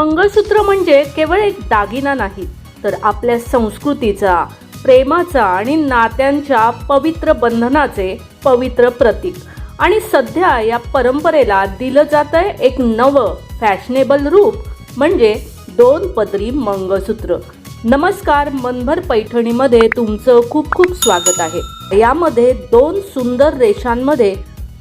मंगळसूत्र म्हणजे केवळ एक दागिना नाही तर आपल्या संस्कृतीचा प्रेमाचा आणि नात्यांच्या पवित्र बंधनाचे पवित्र प्रतीक. आणि सध्या या परंपरेला दिलं जात आहे एक नवं फॅशनेबल रूप म्हणजे दोन पदरी मंगळसूत्र. नमस्कार मनभर पैठणीमध्ये तुमचं खूप खूप स्वागत आहे. यामध्ये दोन सुंदर रेषांमध्ये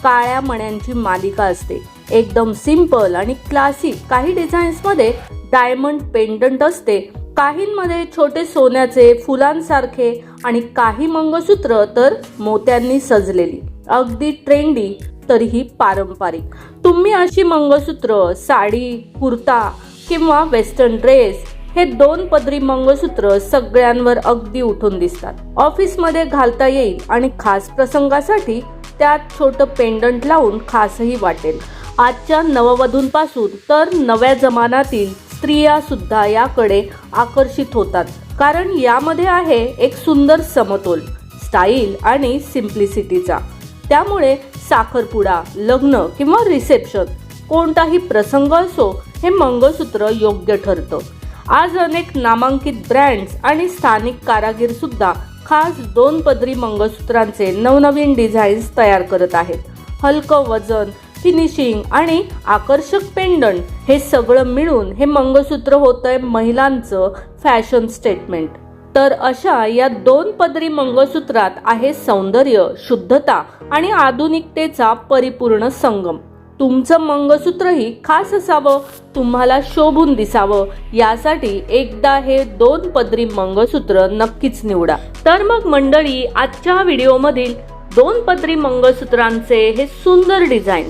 काळ्या मण्यांची मालिका असते. एकदम सिंपल आणि क्लासिक. काही डिझाईन्समध्ये डायमंड पेंडंट असते. काहींमध्ये छोटे सोन्याचे फुलांसारखे आणि काही मंगळसूत्र तर मोत्यांनी सजलेली. अगदी ट्रेंडी तरीही पारंपरिक. तुम्ही अशी मंगळसूत्र साडी कुर्ता किंवा वेस्टर्न ड्रेस हे दोन पदरी मंगळसूत्र सगळ्यांवर अगदी उठून दिसतात. ऑफिसमध्ये घालता येईल आणि खास प्रसंगासाठी त्यात छोटं पेंडंट लावून खासही वाटेल. आजच्या नववधूंपासून तर नव्या जमान्यातील स्त्रिया सुद्धा याकडे आकर्षित होतात. कारण यामध्ये आहे एक सुंदर समतोल स्टाईल आणि सिम्प्लिसिटीचा. त्यामुळे साखरपुडा लग्न किंवा रिसेप्शन कोणताही प्रसंग असो हे मंगळसूत्र योग्य ठरतं. आज अनेक नामांकित ब्रँड्स आणि स्थानिक कारागीर सुद्धा खास दोन पदरी मंगळसूत्रांचे नवनवीन डिझाईन्स तयार करत आहेत. हलकं वजन फिनिशिंग आणि आकर्षक पेंडंट हे सगळं मिळून हे मंगळसूत्र होतंय महिलांचं फॅशन स्टेटमेंट तर अशा या दोन पदरी मंगळसूत्रात आहे सौंदर्य शुद्धता आणि आधुनिकतेचा परिपूर्ण संगम. तुमचं मंगळसूत्रही खास असावं तुम्हाला शोभून दिसावं. यासाठी एकदा हे दोन पदरी मंगळसूत्र नक्कीच निवडा. तर मग मंडळी आजच्या व्हिडिओमधील दोन पदरी मंगळसूत्रांचे हे सुंदर डिझाईन